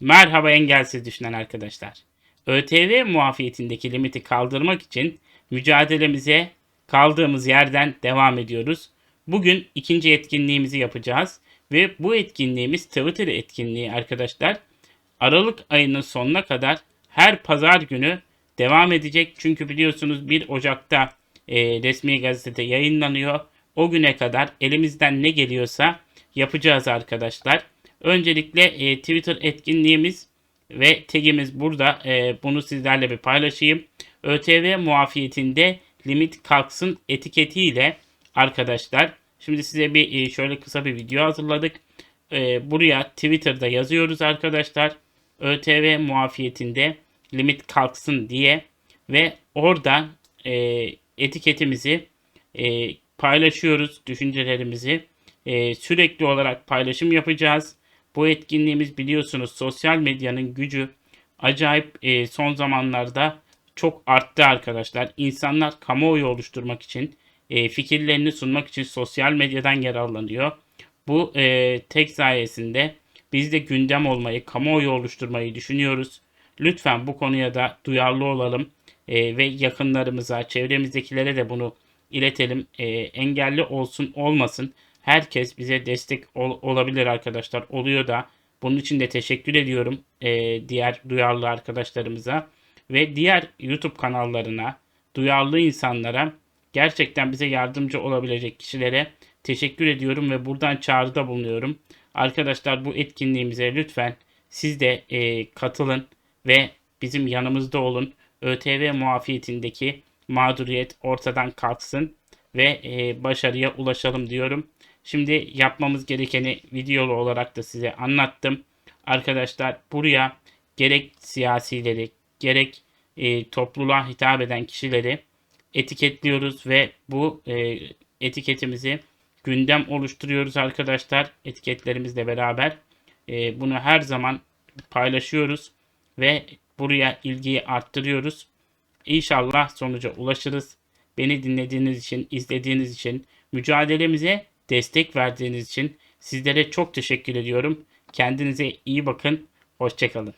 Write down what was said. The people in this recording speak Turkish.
Merhaba engelsiz düşünen arkadaşlar. ÖTV muafiyetindeki limiti kaldırmak için mücadelemize kaldığımız yerden devam ediyoruz. Bugün ikinci etkinliğimizi yapacağız ve bu etkinliğimiz Twitter etkinliği arkadaşlar. Aralık ayının sonuna kadar her pazar günü devam edecek. Çünkü biliyorsunuz 1 Ocak'ta e, resmi gazetede yayınlanıyor. O güne kadar elimizden ne geliyorsa yapacağız arkadaşlar. Öncelikle e, Twitter etkinliğimiz ve tagimiz burada. E, bunu sizlerle bir paylaşayım. ÖTV muafiyetinde limit kalksın etiketiyle arkadaşlar. Şimdi size bir e, şöyle kısa bir video hazırladık. E, buraya Twitter'da yazıyoruz arkadaşlar. ÖTV muafiyetinde limit kalksın diye ve orada e, etiketimizi e, paylaşıyoruz düşüncelerimizi. E, sürekli olarak paylaşım yapacağız. Bu etkinliğimiz biliyorsunuz sosyal medyanın gücü acayip e, son zamanlarda çok arttı arkadaşlar. İnsanlar kamuoyu oluşturmak için, e, fikirlerini sunmak için sosyal medyadan yararlanıyor. Bu e, tek sayesinde biz de gündem olmayı, kamuoyu oluşturmayı düşünüyoruz. Lütfen bu konuya da duyarlı olalım e, ve yakınlarımıza, çevremizdekilere de bunu iletelim. E, engelli olsun olmasın herkes bize destek ol, olabilir arkadaşlar. Oluyor da. Bunun için de teşekkür ediyorum e, diğer duyarlı arkadaşlarımıza ve diğer YouTube kanallarına, duyarlı insanlara gerçekten bize yardımcı olabilecek kişilere teşekkür ediyorum ve buradan çağrıda bulunuyorum. Arkadaşlar bu etkinliğimize lütfen siz de e, katılın ve bizim yanımızda olun. ÖTV muafiyetindeki mağduriyet ortadan kalksın ve e, başarıya ulaşalım diyorum. Şimdi yapmamız gerekeni videolu olarak da size anlattım. Arkadaşlar buraya gerek siyasileri gerek e, topluluğa hitap eden kişileri etiketliyoruz ve bu e, etiketimizi gündem oluşturuyoruz arkadaşlar etiketlerimizle beraber. E, bunu her zaman paylaşıyoruz ve buraya ilgiyi arttırıyoruz. İnşallah sonuca ulaşırız. Beni dinlediğiniz için, izlediğiniz için, mücadelemize destek verdiğiniz için sizlere çok teşekkür ediyorum. Kendinize iyi bakın. Hoşçakalın.